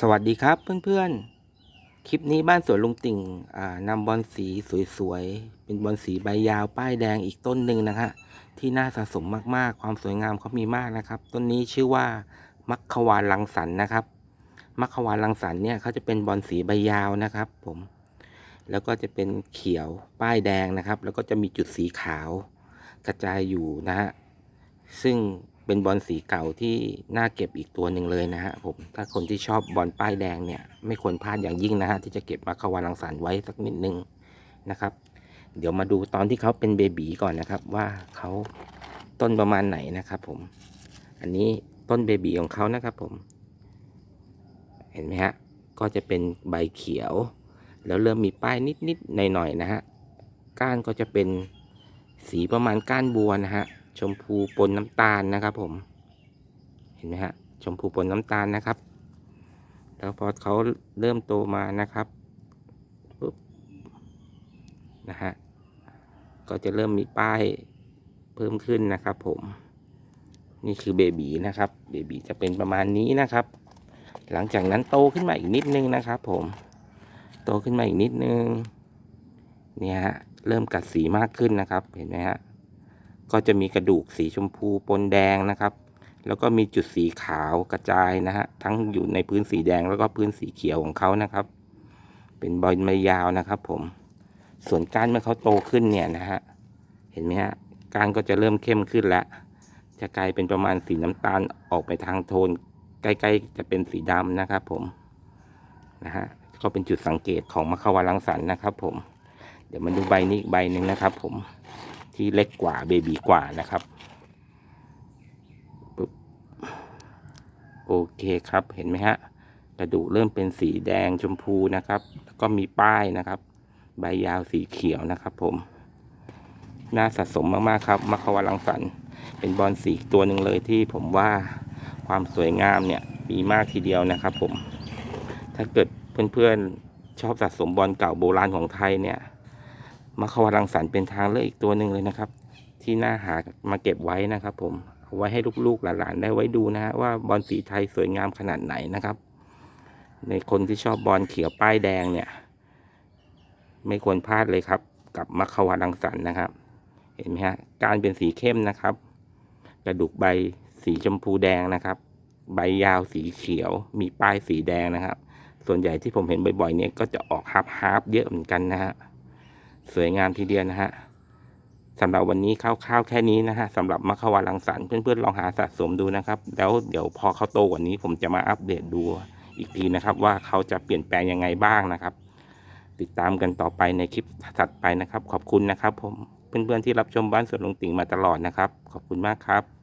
สวัสดีครับเพื่อนๆ คลิปนี้บ้านสวนลุงติ่งนำบอลสีสวยๆ เป็นบอลสีใบยาวป้ายแดงอีกต้นหนึ่งนะฮะที่น่าสะสมมากๆ ความสวยงามเขามีมากนะครับ ต้นนี้ชื่อว่ามัคควานลังสรรค์นะครับ มัคควานลังสรรค์เนี่ยเขาจะเป็นบอลสีใบยาวนะครับ ผม แล้วก็จะเป็นเขียวป้ายแดงนะครับ แล้วก็จะมีจุดสีขาวกระจายอยู่นะฮะซึ่ง เป็นบอลสีเก่าที่น่าเก็บอีกตัวหนึ่งเลยนะฮะผมถ้าคนที่ชอบบอลป้ายแดงเนี่ย ไม่ควรพลาดอย่างยิ่งนะฮะที่จะเก็บมาขวารังสรรไว้สักนิดนึงนะครับ เดี๋ยวมาดูตอนที่เขาเป็นเบบีก่อนนะครับ ว่าเขาต้นประมาณไหนนะครับ ผม อันนี้ต้นเบบีของเขานะครับ ผม เห็นไหมฮะก็จะเป็นใบเขียว แล้วเริ่มมีป้ายนิดๆหน่อยๆนะฮะก้านก็จะเป็นสีประมาณก้านบัวนะฮะ ชมพูปนน้ำตาลนะครับ ผม เห็นไหมฮะ ชมพูปนน้ำตาลนะครับ แล้วพอเขาเริ่มโตมานะครับปุ๊บนะฮะก็จะเริ่มมีป้ายเพิ่มขึ้นนะครับ ผม นี่คือเบบีนะครับ เบบีจะเป็นประมาณนี้นะครับ หลังจากนั้นโตขึ้นมาอีกนิดนึงนะครับ ผม โตขึ้นมาอีกนิดนึงเนี่ยฮะเริ่มกัดสีมากขึ้นนะครับ เห็นไหมฮะ ก็จะมีกระดูกสีชมพูปนแดงนะครับ แล้วก็มีจุดสีขาวกระจายนะฮะทั้งอยู่ในพื้นสีแดงแล้วก็พื้นสีเขียวของเขานะครับ เป็นบอลไม้ยาวนะครับ ผมส่วนก้านเมื่อเขาโตขึ้นเนี่ยนะฮะเห็นไหมฮะก้านก็จะเริ่มเข้มขึ้นแล้วจะกลายเป็นประมาณสีน้ำตาลออกไปทางโทน ใกล้ ๆ จะเป็นสีดำนะครับ ผมนะฮะก็เป็นจุดสังเกตของมะขวารังสรรค์นะครับ ผม เดี๋ยวมาดูใบนี้อีกใบหนึ่งนะครับ ผม ที่เล็กกว่าเบบีกว่านะครับปุ๊บโอเคครับเห็นไหมฮะกระดูกเริ่มเป็นสีแดงชมพูนะครับ แล้วก็มีป้ายนะครับ ใบยาวสีเขียวนะครับผม น่าสะสมมากๆครับมัคควารังสรรค์เป็นบอลสีตัวหนึ่งเลยที่ผมว่าความสวยงามเนี่ยมีมากทีเดียวนะครับผม ถ้าเกิดเพื่อนๆชอบสะสมบอลเก่าโบราณของไทยเนี่ย มะขวารังสรรค์เป็นทางเลือกอีกตัวหนึ่งเลยนะครับ ที่น่าหามาเก็บไว้นะครับ ผมเอาไว้ให้ลูกๆหลานๆได้ไว้ดูนะฮะว่าบอลสีไทยสวยงามขนาดไหนนะครับ ในคนที่ชอบบอลเขียวป้ายแดงเนี่ย ไม่ควรพลาดเลยครับ กับมะขวารังสรรค์นะครับ เห็นไหมฮะการเป็นสีเข้มนะครับ กระดูกใบสีชมพูแดงนะครับ ใบยาวสีเขียว มีป้ายสีแดงนะครับ ส่วนใหญ่ที่ผมเห็นบ่อยๆเนี่ยก็จะออกฮาร์ฟฮาร์ฟเยอะเหมือนกันนะฮะ สวยงามทีเดียวนะฮะสำหรับวันนี้คร่าวๆแค่นี้นะฮะสำหรับมัควารังสรรเพื่อนๆลองหาสะสมดูนะครับ แล้วเดี๋ยวพอเขาโตกว่านี้ผมจะมาอัปเดตดูอีกทีนะครับ ว่าเขาจะเปลี่ยนแปลงยังไงบ้างนะครับ ติดตามกันต่อไปในคลิปถัดไปนะครับ ขอบคุณนะครับ ผมเพื่อนๆที่รับชมบ้านสวนลงติ่งมาตลอดนะครับ ขอบคุณมากครับ